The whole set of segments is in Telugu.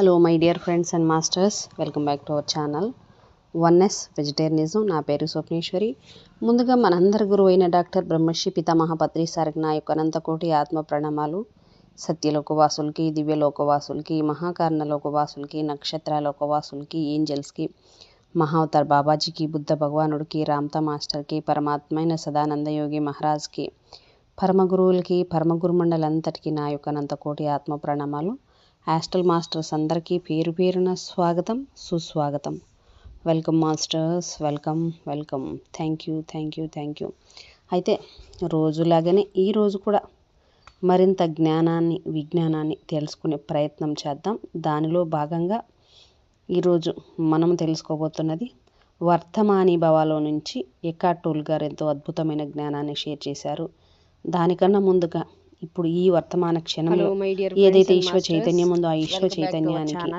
Hello my dear friends and masters welcome back to our channel Oneness vegetarianism నా పేరు స్వప్నేశ్వరి. ముందుగా మనందరి గురువు అయిన డాక్టర్ బ్రహ్మశ్రీ పితామహ పత్రి సారికి నా యొక్క అనంతకోటి ఆత్మ ప్రణామాలు. సత్యలోకవాసులకి దివ్యలోకవాసులకి మహాకారణ లోకవాసులకి నక్షత్ర లోకవాసులకి ఏంజల్స్కి మహావతార్ బాబాజీకి బుద్ధ భగవానుడికి రామ్తా మాస్టర్కి పరమాత్మైన సదానంద యోగి మహారాజ్కి పరమగురువులకి పరమగురుమండలంతటికి నా యొక్క అనంతకోటి ఆత్మ ప్రణామాలు. యాస్టల్ మాస్టర్స్ అందరికీ పేరు పేరున స్వాగతం సుస్వాగతం. Welcome masters welcome welcome. Thank you thank you thank you. అయితే రోజులాగానే ఈరోజు కూడా మరింత జ్ఞానాన్ని విజ్ఞానాన్ని తెలుసుకునే ప్రయత్నం చేద్దాం. దానిలో భాగంగా ఈరోజు మనం తెలుసుకోబోతున్నది వర్తమాని భవాలో నుంచి ఎకాటోల్ గారు ఎంతో అద్భుతమైన జ్ఞానాన్ని షేర్ చేశారు. దానికన్నా ముందుగా ఇప్పుడు ఈ వర్తమాన క్షణంలో ఏదైతే ఈశ్వ చైతన్యం ఉందో ఆ ఈశ్వ చైతన్యానికి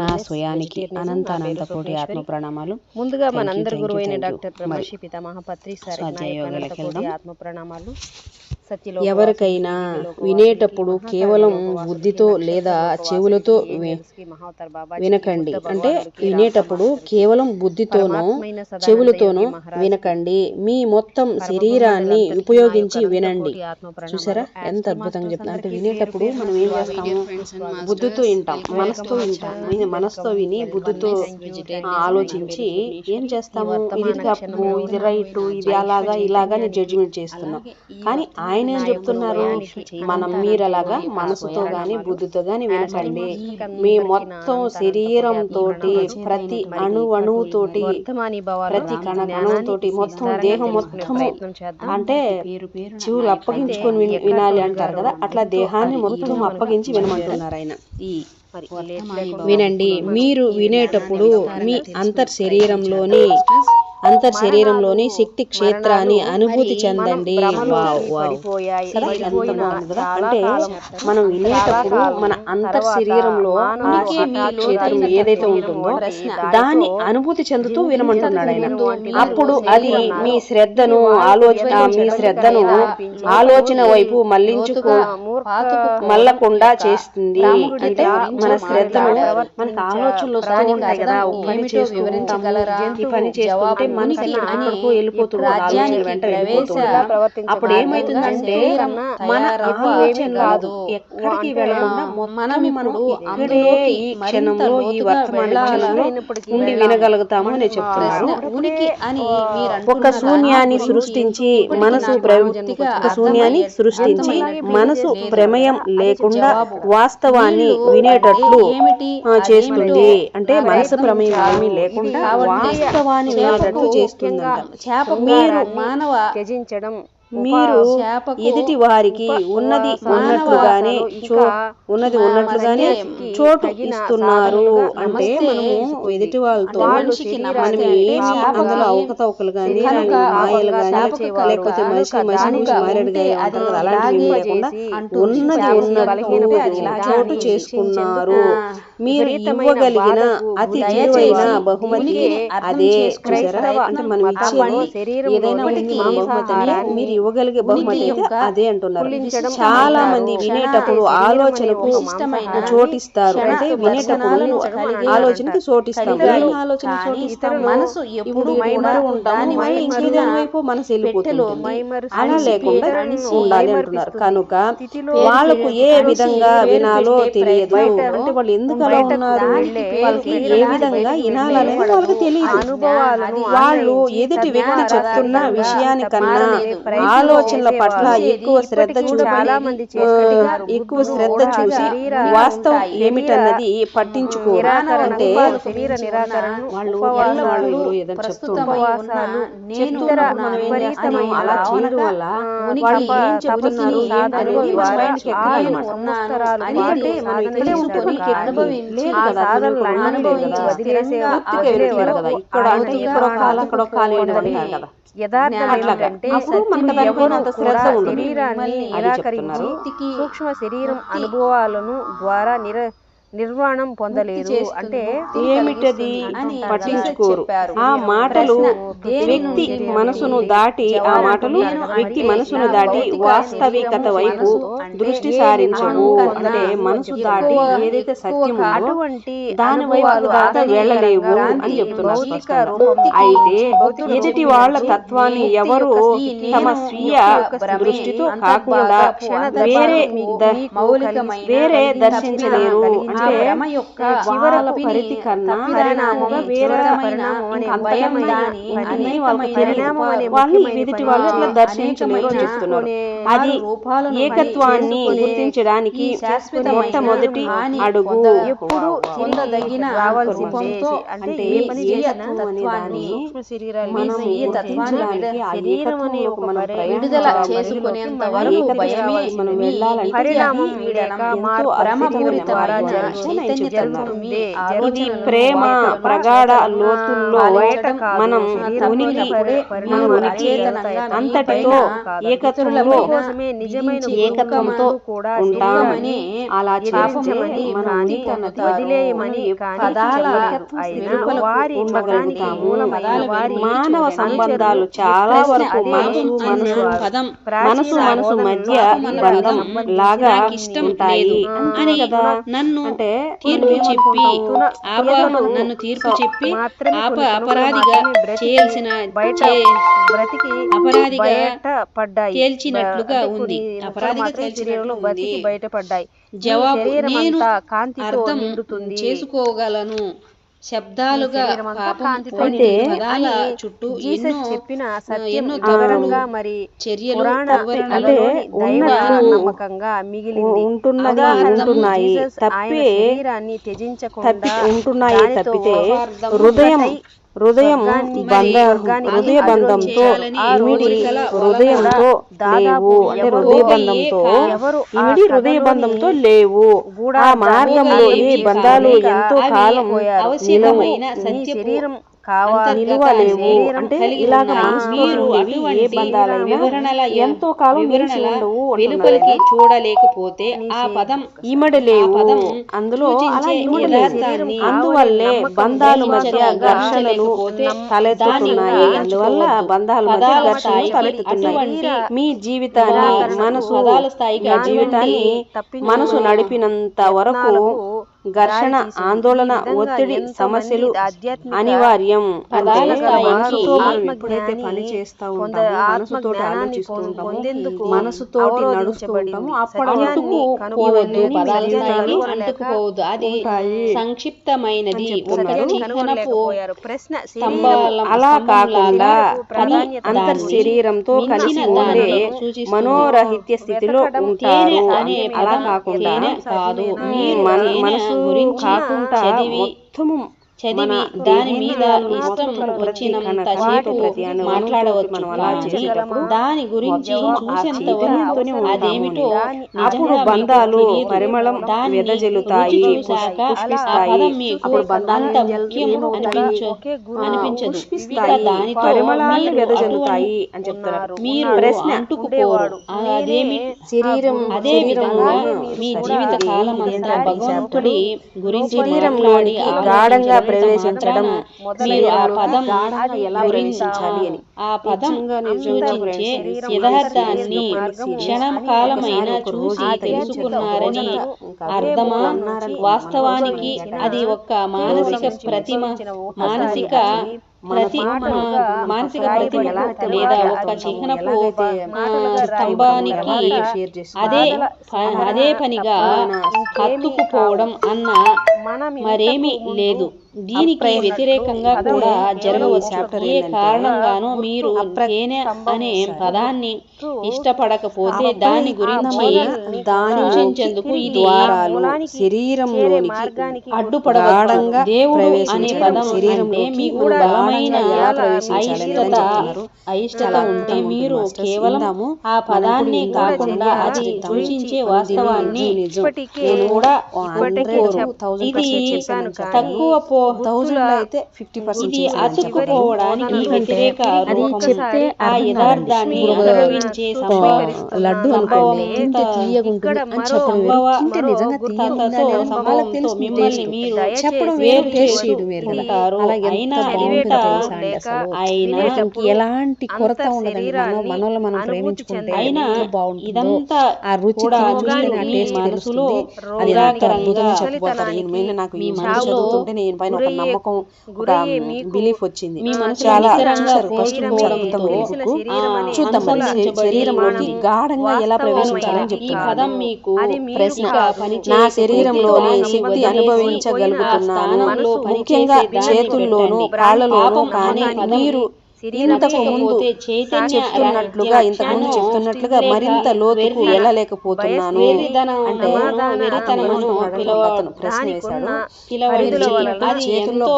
నా స్వయానికి అనంత అనంత కోటి ఆత్మ ప్రణామాలు ముందుగా మనందరి గురువైన. డాక్టర్ బ్రహ్మశ్రీ పితామహ పత్రి సార్ స్వాధ్యాయ యోగాలకు వెళ్దాం. ఆత్మ ప్రణామాలు ఎవరికైనా వినేటప్పుడు కేవలం బుద్ధితో లేదా చెవులతో వినకండి అంటే వినేటప్పుడు కేవలం బుద్ధితోనో చెవులతోనో వినకండి. మీ మొత్తం శరీరాన్ని ఉపయోగించి వినండి. చూసారా? ఎంత అద్భుతంగా చెప్తున్నా అంటే వినేటప్పుడు మనం ఏం చేస్తాము? బుద్ధితో వింటాం. మనసుతో వింటాం. మనసుతో విని బుద్ధితో ఆలోచించి ఏం చేస్తాము ఇది తప్పు ఇది రైట్ ఇది అలాగా ఇలాగా అని జడ్జిమెంట్ చేస్తున్నాం. కానీ ఆయన ఏం చెప్తున్నారు? మనం మీరు అలాగా మనసుతో గాని బుద్ధితో గాని వినకండి. మీ మొత్తం శరీరం తోటి ప్రతి అణు అణువుతోటి ప్రతి కణ కణంతోటి మొత్తం దేహం మొత్తము అంటే చెవులు అప్పగించుకొని విన్- వినాలి అంటారు కదా అట్లా దేహాన్ని మొత్తం అప్పగించి వినమంటున్నారు ఆయన. ఈ వినండి మీరు వినేటప్పుడు మీ అంతర్ శరీరంలోని అంతర్ శరీరంలోని శక్తి క్షేత్రాన్ని అనుభూతి చెందండి? అంటే మనం వినేటప్పుడు మన అంతర్ శరీరంలో క్షేత్రం ఏదైతే ఉంటుందో దాన్ని అనుభూతి చెందుతూ వినమంటున్నాడు ఆయన. అప్పుడు అది మీ శ్రద్ధను ఆలోచన మీ శ్రద్ధను ఆలోచన వైపు మళ్ళించుకో మళ్ళకుండా చేస్తుంది. అంటే మన శ్రద్ధను మనకు ఆలోచనలు వస్తూ ఉంటాయి కదా. పని ఈ పని చేస్తుంటే మనకి వెళ్ళిపోతుంది అప్పుడు ఏమైతుందంటే మన కాదు. ఎక్కడికి వెళ్ళకుండా మనం ఇప్పుడు ఇక్కడే ఈ క్షణంలో ఈ ఉండి వినగలుగుతాము అని చెప్తున్నారు. అని ఒక శూన్యాన్ని సృష్టించి మనసు ఒక శూన్యాన్ని సృష్టించి మనసు ప్రమేయం లేకుండా వాస్తవాన్ని వినేటట్లు చేస్తుంది. అంటే మనసు ప్రమేయం ఏమీ లేకుండా వాస్తవాన్ని వినేటట్లు చేస్తుందంట. చేప మీరు మానవ త్యజించడం మీరు ఎదుటి వారికి ఉన్నది ఉన్నట్లుగానే చో ఉన్నది ఉన్నట్లుగానే చోటు ఇస్తున్నారు. అంటే మనము ఎదుటి వాళ్ళతో మనం ఏమి అందులో అవకతవకలు కానీ మాయలు కానీ లేకపోతే మనిషి మనిషి నుంచి మారేడు కానీ అలాంటివి లేకుండా ఉన్నది ఉన్నట్టు చోటు చేసుకున్నారు. మీరు ఇవ్వగలిగిన అతి విలువైన బహుమతి అదే అంటే మనం ఇచ్చేది ఏదైనా బహుమతి మీరు ఇవ్వగలిగే బహుమతి అయితే అదే అంటున్నారు. చాలా మంది వినేటప్పుడు ఆలోచనకు చోటిస్తారు. అంటే వినేటప్పుడు ఆలోచనకి చోటిస్తాం ఆలోచన చోటిస్తాం మనసు ఎప్పుడు ఉంటాము. వైపు మనసు వెళ్ళిపోతుంది అలా లేకుండా ఉండాలి అంటున్నారు. కనుక వాళ్ళకు ఏ విధంగా వినాలో తెలియదు. అంటే వాళ్ళు ఎందుకు ఉన్నారు వాళ్ళకి ఏ విధంగా వినాలనేది వాళ్ళకి తెలియదు. వాళ్ళు ఎదుటి వ్యక్తి చెప్తున్న విషయానికన్నా ఆలోచనల పట్ల ఎక్కువ శ్రద్ధ ఆ, ఎక్కువ శ్రద్ధ చూసి వాస్తవం ఏమిటన్నది పట్టించుకోరు. అంటే వాళ్ళు వాళ్ళు ఏదైనా అలా చేయడం వల్ల ఏం చెప్తున్నారు ఏంటనేది మనం ఇక్కడే ఎక్కబోయి లేదు కదా ఇక్కడ అంటే ఇక్కడ ఒక కాలు అక్కడ ఒక కాలు వేయడం కదా. శరీరాన్ని నిరాకరించి. సూక్ష్మ శరీరం అనుభవాలను ద్వారా నిర నిర్వాణం పొందలేదు అంటే ఏమిటది అని పట్టించుకోరు. ఆ మాటలు వ్యక్తి మనసును దాటి ఆ మాటలు వ్యక్తి మనసును దాటి వాస్తవికత వైపు దృష్టి సారించవు అంటే మనసు దాటి ఏదైతే సత్యం అటువంటి దాని వైపు వెళ్ళలేవు అని చెప్తున్నారు. అయితే ఎదుటి వాళ్ళ తత్వాన్ని ఎవరు తమ స్వీయ దృష్టితో కాకుండా వేరే వేరే దర్శించలేరు భ్రమ యొక్క పరిధి కన్నా భయం దాని ఎదుటి వాళ్ళు దర్శించలేరు చెప్తున్నారు అది ఏకత్వాన్ని గుర్తించడానికి మొట్టమొదటి అడుగు ఎప్పుడు. రూపంతో అంటే విడుదల. చేసుకునేంత వరకు భయమే మనం వెళ్ళాలంటే పరిణామం ఎంతో మార్పు ఇది ప్రేమ ప్రగాఢ లోతుల్లో మనం ఉనికి మన ఉనికి అంతటితో ఏకత్వంలో ఏకత్వంతో దుఃఖమును కూడా ఉంటాం దుఃఖమని అలా చేస్తే మన కానీ ఉనికిని వదిలేయమని పదాల వారి ఉండగలుగుతాము. మానవ. సంబంధాలు చాలా వరకు మనసు మనసు మనసు మనసు మధ్య మన బంధం లాగా ఉంటాయి. అంతే అని కదా? నన్ను అంటే తీర్పు చెప్పి నన్ను తీర్పు చెప్పి ఆప అపరాధిగా చేయాల్సిన బ్రతికి అపరాధిగా పడ్డాయి తేల్చినట్లుగా ఉంది. అపరాధిగా బతికి. బయటపడ్డాయి. జవాబు నేను అర్థం చేసుకోగలను. శబ్దాలుగా చుట్టూ జీసస్ చెప్పిన సత్యం వివరంగా మరి చర్యలు నమ్మకంగా మిగిలింది. ఉంటున్నది ఉంటున్నాయి. తప్పే శరీరాన్ని త్యజించకుండా ఉంటున్నాయి తప్పితే హృదయం హృదయం హృదయ బంధంతో ఇమిడి హృదయంతో లేవు. అంటే హృదయ బంధంతో ఇమిడి హృదయ బంధంతో లేవు. ఆ మార్గంలో ఏ ఏమీ బంధాలు ఎంతో కాలం. నిలవు. శరీరం కావాలి అంటే ఇలాగ మీరు వివరణల ఎంతో కాలం వివరణల వెలుపలికి చూడలేకపోతే ఆ పదం పదం అందులో అందువల్లే బంధాల మధ్య ఘర్షణలు తలెత్తుతున్నాయి. అందువల్ల. బంధాల మధ్య ఘర్షణలు తలెత్తుతున్నాయి. మీ జీవితాన్ని మనసు జీవితాన్ని మనసు నడిపినంత వరకు ఘర్షణ ఆందోళన ఒత్తిడి సమస్యలు అనివార్యం. మనసుతో ఎప్పుడైతే పని చేస్తా ఉంటామో ఆలోచిస్తూ అంటుకుపోవద్దు అది. సంక్షిప్తమైనది. ప్రశ్న అలా కాకుండా ప్రాధాన్యత అంతర్ శరీరంతో కలిసి ఉండే. మనోరహిత్య స్థితిలో ఉంటారు. అలా కాకుండా కాదు. మనసు గురించి కాకుండా చదివి చదివి దాని మీద ఇష్టం వచ్చినంత సేపు మాట్లాడవచ్చు. దాని గురించి చూసేంత వరకు అదేమిటో అప్పుడు బంధాలు. పరిమళం వెదజల్లుతాయి, పుష్పిస్తాయి. అప్పుడు బంధాలు అనిపించదు. పరిమళాలు వెదజల్లుతాయి అని చెప్తారు మీరు ప్రశ్న. అంటుకుపోరు అదేమి శరీరం అదే విధంగా మీ జీవిత కాలం అంతా భగవంతుడి గురించి శరీరంలోనికి మాట్లాడి గాఢంగా ప్రవేశించడం మీరు ఆ పదం ప్రవేశించాలి అని. ఆ పదం సూచించే యథార్థాన్ని క్షణం కాలమైన చూసి తెలుసుకున్నారని అర్థమా? వాస్తవానికి అది ఒక మానసిక ప్రతిమ మానసిక ప్రతి మానసిక ప్రతిమ లేదా ఒక చిహ్నపు స్తంభానికి అదే అదే పనిగా హత్తుకుపోవడం అన్న మరేమీ లేదు. దీనికి వ్యతిరేకంగా కూడా జరగవచ్చు ఏ కారణంగానో మీరు తేనె అనే పదాన్ని ఇష్టపడకపోతే దాని గురించి దాని సూచించేందుకు ఇది శరీరంలోనికి అడ్డుపడవచ్చు గాఢంగా దేవుడు అనే పదం అంటే మీకు బలమైన అయిష్టత. అయిష్టత ఉంటే మీరు. కేవలం. ఆ పదాన్నే కాకుండా కూడా అది. సూచించే ఇది వాస్తవాన్ని కూడా కానీ తక్కువ అయితే ఫిఫ్టీ పర్సెంట్ ఇది అతుక్కుపోవడానికి వ్యతిరేక అది రూపం. చెప్తే ఆ యథార్థాన్ని అనుభవించే సంభవం లడ్డు అని చెప్పడం వేరు. తింటే నిజంగా లేదా వాళ్ళకి తెలుసు చెప్పడం వేరు టేస్ట్ చేసి చేయడం వేరు కదా ఉంటారు. అలా ఎంత అయినా బాగుంటుందో చదివేట తెలుసా అండి లేక అసలు అయినా మనకి ఎలాంటి కొరత ఉండదండి మనం మనల్ని ప్రేమించుకుంటే ఎంత బాగుంటుందో ఆ రుచి చూస్తే ఆ మీ టేస్ట్ మనసులో తెలుస్తుంది అది ఎంత అద్భుతంగా నాకు మీ ఈ చదువుతుంటే నేను పైన ఒక నమ్మకం ఒక బిలీఫ్ వచ్చింది. చాలా చూద్దాం మరి శరీరంలోకి గాఢంగా ఎలా ప్రవేశించాలని చెప్తున్నారు మీకు ప్రశ్న నా శరీరంలోని శక్తి అనుభవించగలుగుతున్నాను. ముఖ్యంగా చేతుల్లోనూ. కాళ్ళలోనూ కానీ మీరు ఇంతకు ముందు చెప్తున్నట్లుగా ఇంతకు ముందు వ్యాఖ్యానం చెప్తున్నట్లుగా మరింత లోతుకు వెళ్ళలేకపోతున్నాను. అంటే ప్రశ్న వేశాడు. చేతుల్లో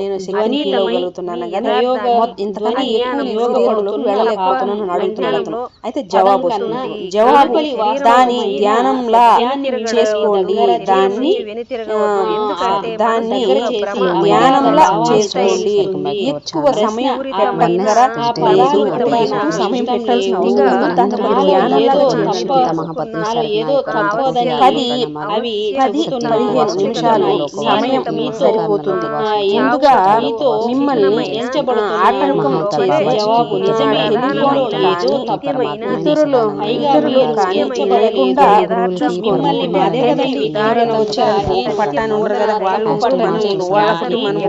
నేను శివాని పిలవగలుగుతున్నాను. కానీ ఇంతకన్నా ఎక్కువ శరీరంలోకి వెళ్ళలేకపోతున్నాను అతను. అయితే జవాబు వస్తుంది? జవాబు దాని ధ్యానంలా చేసుకోండి. దాన్ని దాన్ని ధ్యానంలా చేసుకోండి. ఎక్కువ సమయం సమయం పెట్టాల్సిన పది అవి పది పదిహేను నిమిషాలు సమయం సరిపోతుంది ముందుగా మిమ్మల్ని ఆటంకం చేసే జవాబు నిజమే ఇతరులు మిమ్మల్ని అదే కదండి ఎవరైనా వచ్చారు పట్టాను వాళ్ళు పట్టాను మనం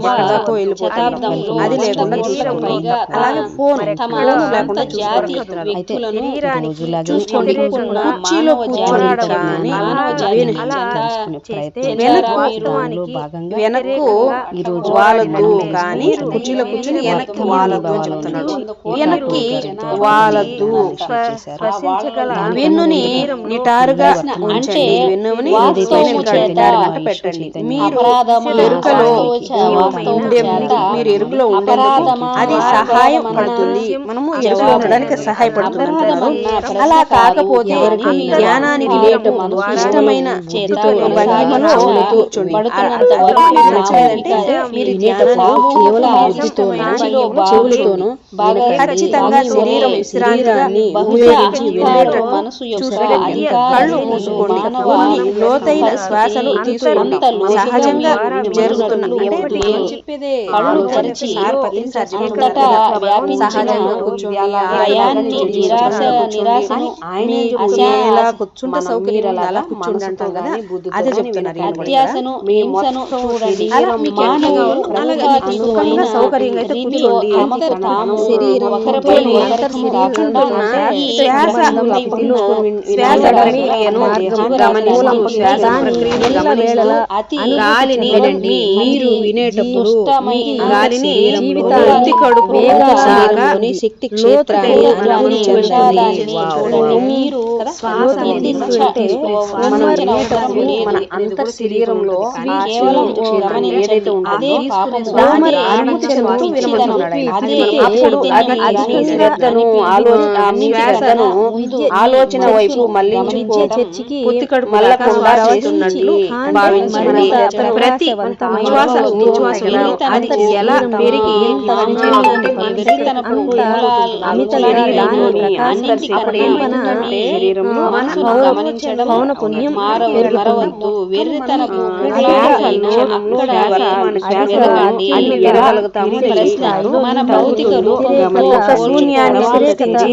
మాట్లాడుతూ అది లేకుండా పైగా అలాగే ఫోన్ ఫోన్ లేకుండా చూసుకోండి. వ్యతిరేకంగా కుర్చీలో జాతి కానీ వాస్తవానికి వెనక్కు వ్యతిరేకంగా వాళ్ళదు కానీ కుర్చీలో కూర్చొని వెనక్కి వాళ్ళదు అని చెప్తున్నాడు వెనక్కి వాళ్ళదు వెన్నుని నిటారుగా ఉంచండి వెన్నుని పెట్టండి మీరు ఎరుకలో ఉండే చేత మీరు ఎరుకలో ఉండేందుకు అది సహాయం పడుతుంది. మనము. ఎరుకలో ఉండడానికి సహాయపడుతుంది. అలా. కాకపోతే మనసు ఇష్టమైన మీరు కేవలం చెవులతోనూ ఖచ్చితంగా శరీరం బహుశా ఉపయోగించి మనసు కళ్ళు మూసుకోండి. కొన్ని లోతైన శ్వాసలు లోతుగా సహజంగా జరుగుతున్న అంటే కళ్ళు. తెరిచి అంతటా. వ్యాపించిన అలాగే నిరాశ. నిరాశను. అత్యాసను హింసను చూడండి అలాగే ప్రభుత్వాతీతమైన రీతిలో. తమకు తాము శరీరం ఒకరిపై ఒకరికి ఉంటున్న ఈ అతి గాలిని మీరు వినేటప్పుడు గాలిని పూర్తి కడుపు శక్తి మీరు శ్వాస మనం. అంతర్ శరీరంలో. ఏదైతే ఆలోచన వైపు పొత్తి కడుపు మళ్ళకుండా చేస్తున్నట్లు భావించండి ప్రతి నిశ్వాస అది ఎలా పెరిగి పుణ్యం వెర్రితనపు మన భౌతిక శూన్యాన్ని సృష్టించి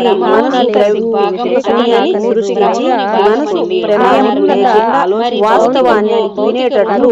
వాస్తవాన్ని వినేటట్లు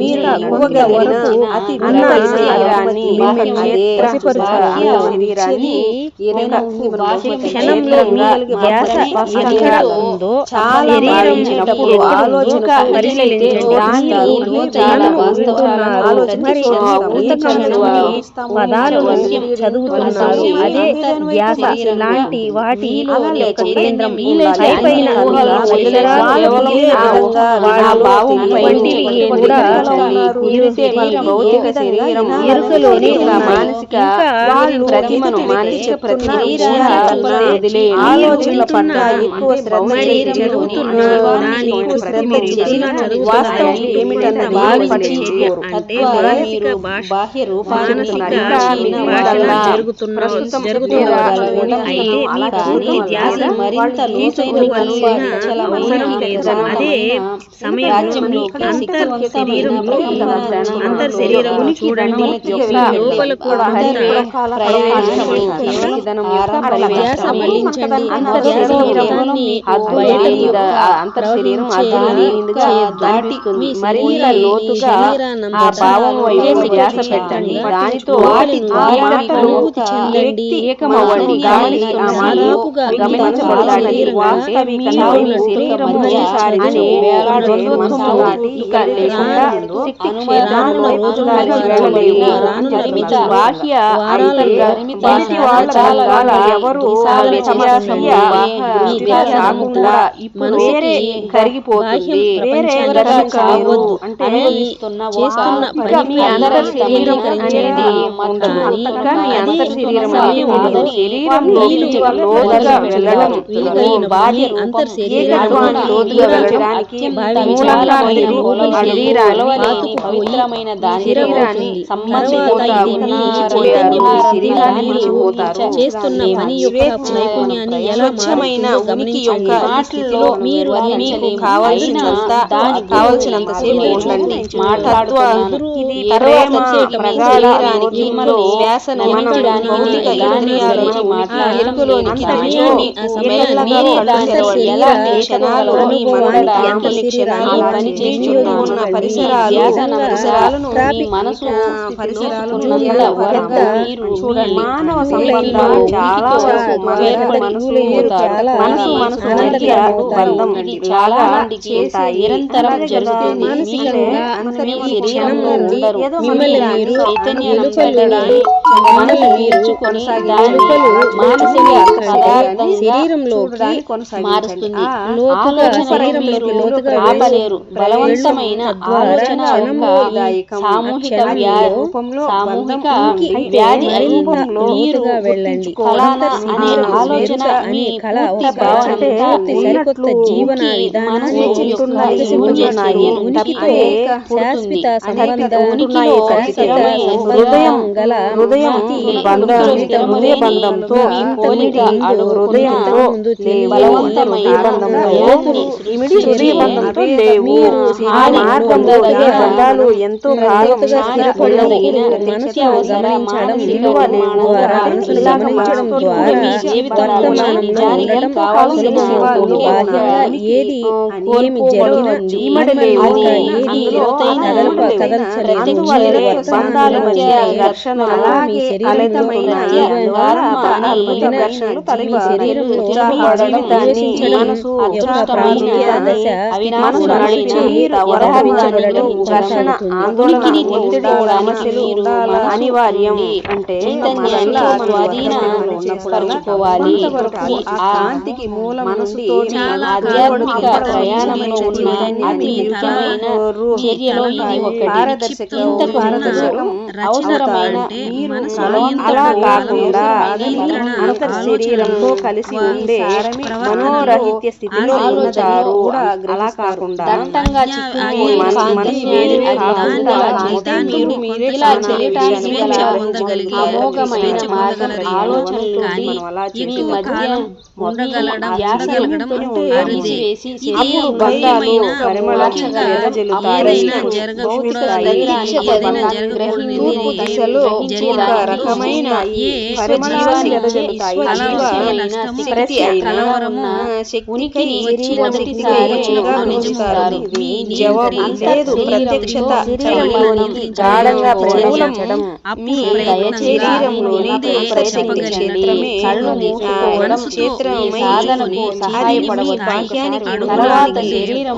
మీరు అతి అన్న శరీరాన్ని శరీరాన్ని క్షణంలో మీ ధ్యాస ఎక్కడ ఉందో ఆలోచన పరిశీలించండి. దాన్ని నన్ను పదాలను చదువుతున్నారు. అదే ధ్యాస లాంటి వాటి యొక్క కేంద్రం పైపైన వంటివి కూడా భౌతిక శరీరం ఎరుకలోనే. మానసిక ప్రతిమను మానసిక ఆలోచనల పట్ల ఎక్కువ శ్రద్ధ పట్టించుకోరు బాహ్య రూపాన్ని ప్రస్తుతం మరింత లోతైన తీసుకోవలసిన అవసరం లేదు. అదే సమయంలో అంతర్ అంతర్ శరీరమును చూడండి లోపల కూడా అంతర్ శరీరం దాటుకుంది మరింత లోతుగా ఆ భావం వైపు ధ్యాస పెట్టండి. దానితో చెందండి. ఏకమవ్వండి గమనించబడాలి. వాస్తవికంగా మీ శరీరం సారిని వేలాడే ద్వంద్వత్వం నాటి ఇక లేకుండా వేరే కరిగిపోతుంది. వేరే కావద్దు అంటే చేస్తున్న పని మీ అంతర్ శరీరం అనేది ఉండదు. ఇంకా మీ అంతర్ శరీరం శరీరంలో లోతుగా వెళ్ళడం. బాహ్య అంతర్ శరీరాన్ని లోతుగా శరీరాన్ని పవిత్రమైన దాని చేస్తున్న పని యొక్క నైపుణ్యాన్ని ఎలా స్వచ్ఛమైన ఉనికి యొక్క మాటల్లో మీరు మీకు వర్ణించలేము. కావాల్సినంత దాని కావాల్సినంత సేపు ఉండండి మాట్లాడుతున్నాను. ఇది ప్రేమ ప్రగాఢ శరీరానికి ఆత్మలో శ్వాస నియమించడానికి భౌతిక దాని ఇంద్రియాలను గురించి మాట్లాడడం ఎరుకలోని లేదు. సమయాన్ని ఆ సమయాన్ని మెల్లగా దాని కళ్ళు శరీర ఎలాంటి క్షణాలు మీ కొన్ని శరీరాన్ని క్షణాలు పని చుట్టూ ఉన్న చేయండి. పరిసరాలు పరిసరాలను మీ మనసు మానవ సంబంధాలు చాలా మనసు చాలా మనసు. బంధం. నిరంతరం జరుగుతుంది. మీ శరీరంలో ఉండరు. మిమ్మల్ని మీరు మనసు నేర్చుకుని మానసిక శరీరంలోకి మారుస్తుంది. ఆలోచన శరీరంలోకి లోతుగా ఆపలేరు బలవంతమైన ఆలోచన సామూహిక వ్యాధి సామూహిక బంధంకి వ్యాధి మరింత రూపంలో లోతుగా వెళ్ళండి. ఫలానా అనే ఆలోచన మీ పూర్తి ఒక భావన అంటే పూర్తి సరికొత్త జీవన విధానాన్ని పుడుతుంది. శాశ్వత ఉనికిలో సంబంధం హృదయం గల హృదయం స్థిరమైన హృదయ బంధంతో హృదయంతో హృదయ బంధంతో హృదయ లేవు ఆ మార్గంలో ఈ బంధాలు ఎంతో కాలం గమనించడం విలువ లేవు ఏది ఏమి జరిగినా కదల్చలేదు. బంధాల మధ్య ఘర్షణలు అలాగే మీ మీ. శరీరంలో అనివార్యం అంటే చైతన్యంతో మనల్ని స్వాధీన పరచుకోవాలి. కొంతవరకు ఆ ఆ కాంతికి మూలం ఆధ్యాత్మిక ప్రయాణంలో ఉన్న అతి ముఖ్యమైన చర్యలో ఇది ఒకటి అవసరమైన మీరు బలవంతం అలా. కాకుండా అంతర్ శరీరంతో కలిసి ఉండే మనోరహిత్య స్థితిలో ఉంటారు. అలా కాకుండా మనసు తూర్పు దిశలో జరిగినా రకమైన కలవరము, జవాబు లేదు. ప్రత్యక్షత గాఢంగా మీ శరీరంలోని ప్రశక్తి క్షేత్రమే క్షేత్రమై సాధనకు బాహ్యానికి తర్వాత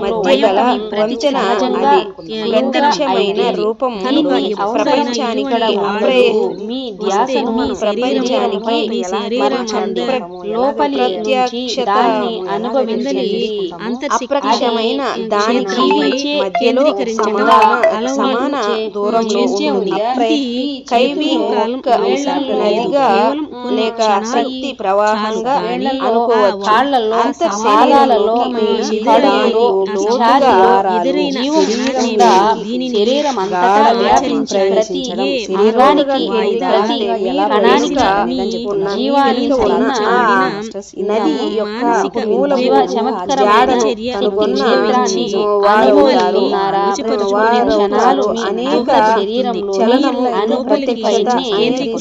మధ్య గల అది ప్రత్యక్షమైన రూపం ప్రపంచానికి అప్రయ మీ ధ్యాసను మీ ప్రపంచానికి మీ. ప్ర- లోపలి నుంచి ప్రత్యక్షత దాన్ని అనుభవించండి అప్రత్యక్షమైన దానికి మధ్యలో సమాన సమాన దూరంలో చేసే ఉంది కైవి ఒక్క నదిగా లేక శక్తి ప్రవాహంగా అనుకోవచ్చు కాళ్ళల్లో అంతః పాదాలలో శరీరంలోకి పాదాలలో లోతుగా ఛాతీలో ఎదురైన జీవం శరీరంగా దీనిని శరీరం అంతటా గాఢంగా వ్యాపించి ప్రతి. అంగానికి జీవానికి నది యొక్క మూలము జీవ చమత్కరమైన జాడను చర్య కనుగొన్న క్షేత్రాన్ని వారు అనుభవిస్తున్నారా? వారు క్షణాలు మీ అనేక శరీరంలో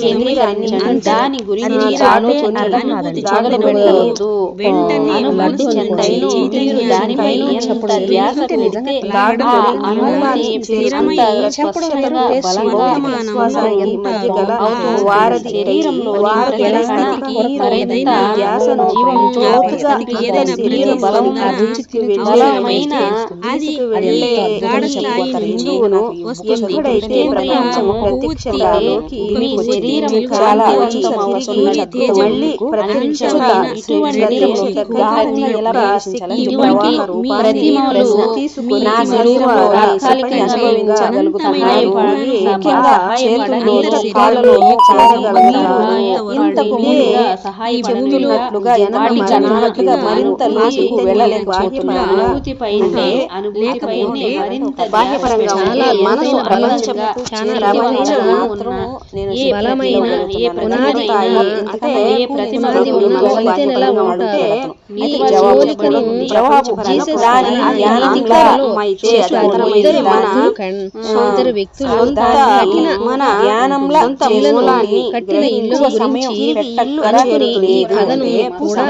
కేంద్రీకరించడం దాని గురించి అనుభూతి జాగ్రత్తపడవద్దు. వెంటనే అనుభూతి చెందని దానిపై ఎంత ధ్యాస పెడితే ఆ అనుభూతి అంత స్పష్టతగా బలంగా విశ్వాసానికి మధ్య గల. వారధి శరీరంలో ధ్యాసను శరీర బలం బలం తీసుకువెళ్ళే అవసరమైన అది అది గాఢ స్థాయి నుంచి ఎక్కడైతే ప్రపంచం ప్రత్యక్షంగాలోకి మీ శరీరం చాలా మళ్ళీ ప్రత్యక్షంగా శరీరం ముఖ్యంగా మీరు ఇంతకు ముందే చెబుతున్నట్లుగా వాటి జనం కణాలుగా మరింత లోతుకు వెళ్ళలేకపోతున్నారు బాహ్యపరంగా. మనసు నేను బలమైన ఏ పునాది అంటే ఇద్దరు వ్యక్తులు మన ధ్యానంలో సొంత మూలాన్ని కట్టిన ఇల్లు గురించి పెట్టక్కర ఈ కథను. కూడా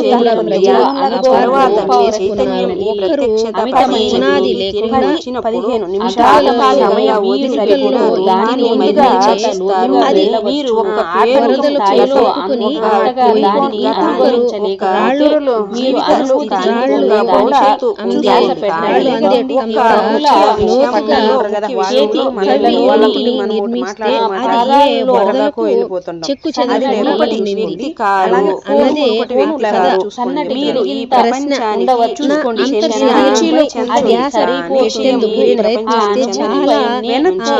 చాలా తర్వాత. చైతన్యం ఈ ప్రత్యక్షత పునాది లేకుండా పదిహేను నిమిషాల సమయం మీరు వదిలిపెట్టిన దానిని ముందుగా చేస్తారు అది మీరు ఒక స్థాయిలో చెప్పుకుని అంతగా దానిని రాళ్ళు మీరు జీవితాలు దానిపై భవిష్యత్తు ధ్యాస ఉంది. పెట్టండి. రాళ్ళు అందే ఒక అంత బహుళ లోతుగా చేతి కవి వేళ్ళలోని చెక్కు చాలా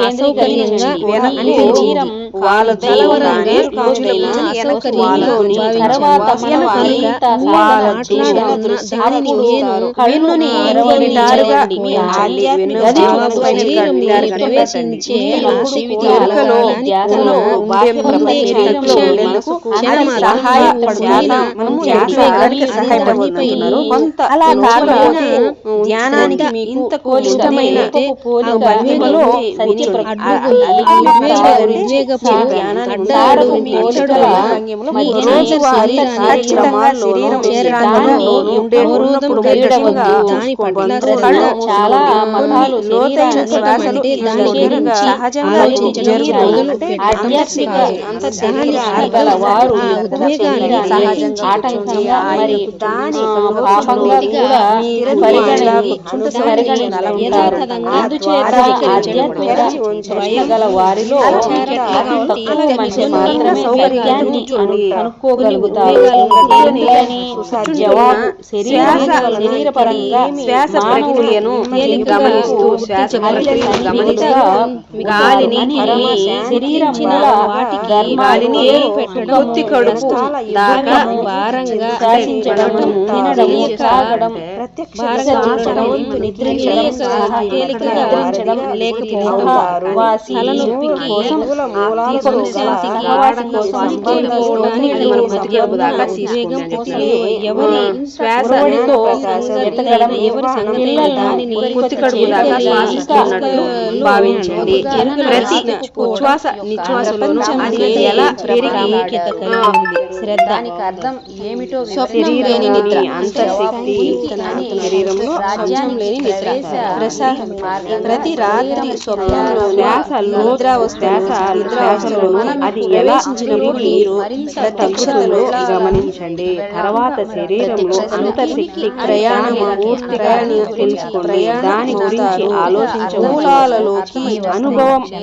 అసౌకర్యంగా వెనక్కి సహాయపడుతున్నారు కొంత అలా కాకపోతే ధ్యానానికి ఇంతకు ఇష్టమైన దాని పట్ల చాలా మతాలు లోతైన శ్వాసలు సహజంగా ఆధ్యాత్మిక వారు ఆ ఉద్వేగాన్ని శరీరాన్ని ఆటంకంగా మరి దాని పాపంగా కూడా అందుచేత ఆధ్యాత్మిక భయం గల వారిలో శరీరపరంగా శ్వాస ప్రక్రియను గమనిస్తూ శ్వాస గమనిస్తూ గాలిని శరీరం వాటికి గాలిని పొత్తి కడుపు దాకా భారంగా శాసించడం తినడం తాగడం నిద్రించడం లేకపోవడం, వాసి తలనొప్పికి కోసం ఎవరి శ్వాస ఎవరి దానిని. శ్వాసిస్తున్నట్లు భావించండి. ప్రతి ఉచ్ఛ్వాస నిశ్వాసలోనూ అది ఎలా పెరిగి శ్రద్ధ. అర్థం ఏమిటో స్వప్నం నిద్ర. అంతర్శక్తి శరీరంలో స్వప్నం నిద్ర. ప్రతి రాత్రి స్వప్నంలో శ్వాసలో నిద్ర వస్తే శ్వాస నిశ్వాసలోనూ అది ఎలా మీరు తగ్గుతుందో గమనించండి. తర్వాత శరీరంలో అంతర్శక్తి ప్రయాణం పూర్తిగా తెలుసుకోండి. దాని గురించి ఆలోచించవచ్చు అనుభవం